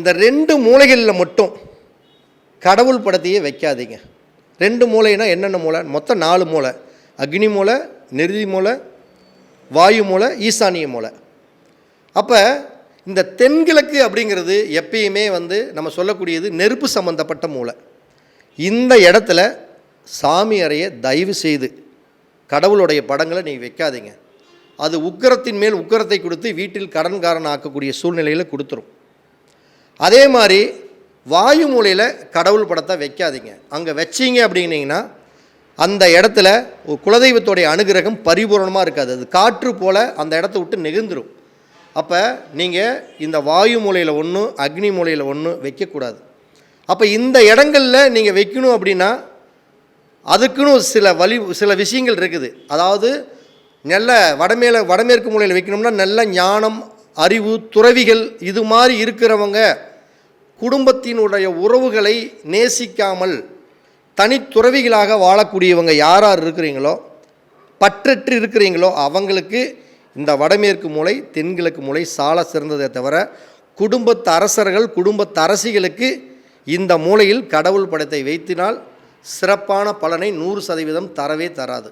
இந்த ரெண்டு மூலைகளில் மட்டும் கடவுள் படத்தையே வைக்காதீங்க. ரெண்டு மூளைனா என்னென்ன மூலை? மொத்தம் நாலு மூலை. அக்னி மூலை நெருதி மூலை வாயு மூலை ஈசானிய மூலை. அப்போ இந்த தென்கிழக்கு அப்படிங்கிறது எப்பயுமே வந்து நம்ம சொல்லக்கூடியது நெருப்பு சம்பந்தப்பட்ட மூலை. இந்த இடத்துல சாமி அறையை தயவு செய்து கடவுளுடைய படங்களை நீங்கள் வைக்காதீங்க. அது உக்கரத்தின் மேல் உக்கரத்தை கொடுத்து வீட்டில் கடன்காரன் ஆக்கக்கூடிய சூழ்நிலையில் கொடுத்துரும். அதே மாதிரி வாயு மூலையில் கடவுள் படத்தை வைக்காதீங்க. அங்கே வச்சிங்க அப்படின்னீங்கன்னா அந்த இடத்துல ஒரு குலதெய்வத்துடைய அனுகிரகம் பரிபூரணமாக இருக்காது. அது காற்று போல் அந்த இடத்த விட்டு நெகுந்துடும் அப்போ நீங்கள் இந்த வாயு மூலையில் ஒன்று அக்னி மூலையில் ஒன்று வைக்கக்கூடாது. அப்போ இந்த இடங்களில் நீங்கள் வைக்கணும் அப்படின்னா அதுக்குன்னு சில வழி சில விஷயங்கள் இருக்குது. அதாவது நல்ல வடமேல வடமேற்கு மூலையில் வைக்கணும்னா நல்ல ஞானம் அறிவு துறவிகள் இது மாதிரி இருக்கிறவங்க குடும்பத்தினுடைய உறவுகளை நேசிக்காமல் தனித்துறவிகளாக வாழக்கூடியவங்க யார் யார் இருக்கிறீங்களோ பற்றற்று இருக்கிறீங்களோ அவங்களுக்கு இந்த வடமேற்கு மூலை தென்கிழக்கு மூலை சால சிறந்ததே தவிர குடும்பத்து அரசர்கள் குடும்பத்து அரசிகளுக்கு இந்த மூலையில் கடவுள் படத்தை வைத்தினால் சிறப்பான பலனை நூறு சதவீதம் தரவே தராது.